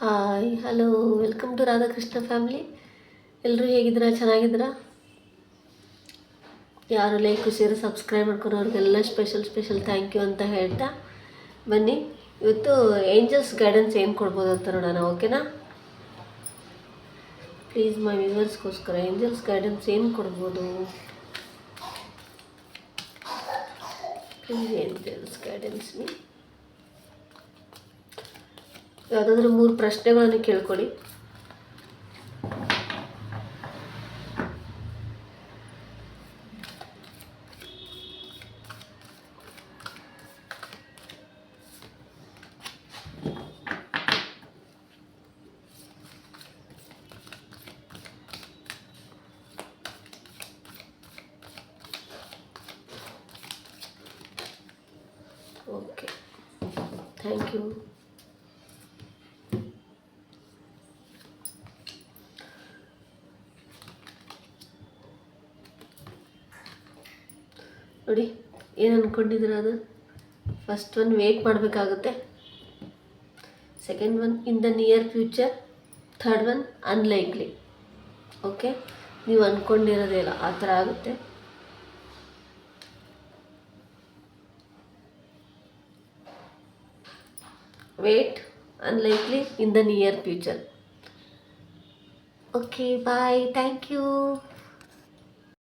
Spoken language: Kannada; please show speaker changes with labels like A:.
A: Hi, hello, welcome to Radhakrishna family. ಎಲ್ಲರೂ ಹೇಗಿದ್ದೀರಾ? ಚೆನ್ನಾಗಿದ್ದೀರಾ? ಯಾರು ಲೈಕ್, ಶೇರ್, ಸಬ್ಸ್ಕ್ರೈಬ್ ಮಾಡ್ಕೊರೋರಿಗೆಲ್ಲ ಸ್ಪೆಷಲ್ ಸ್ಪೆಷಲ್ ಥ್ಯಾಂಕ್ ಯು ಅಂತ ಹೇಳ್ತಾ ಬನ್ನಿ. ಇವತ್ತು ಏಂಜಲ್ಸ್ ಗೈಡೆನ್ಸ್ ಏನು ಕೊಡ್ಬೋದು ಅಂತ ನೋಡೋಣ ಓಕೆನಾ ಪ್ಲೀಸ್ ಮೈ ವ್ಯೂವರ್ಸ್ಗೋಸ್ಕರ ಏಂಜಲ್ಸ್ ಗೈಡೆನ್ಸ್ ಏನು ಕೊಡ್ಬೋದು? ಪ್ಲೀಸ್ ಏಂಜಲ್ಸ್ ಗೈಡೆನ್ಸ್ ಮೀ ಯಾವುದಾದ್ರೂ ಮೂರು ಪ್ರಶ್ನೆಗಳನ್ನು ಕೇಳ್ಕೊಳ್ಳಿ ಓಕೆ ಥ್ಯಾಂಕ್ ಯು ನೋಡಿ, ಏನು ಅಂದ್ಕೊಂಡಿದ್ದೀರ ಅದು? ಫಸ್ಟ್ ಒನ್ ವೇಟ್ ಮಾಡಬೇಕಾಗುತ್ತೆ. Second one in the near future third one unlikely okay ನೀವು ಅಂದ್ಕೊಂಡಿರೋದೇ ಇಲ್ಲ, ಆ ಥರ ಆಗುತ್ತೆ. Wait unlikely in the near future okay bye thank you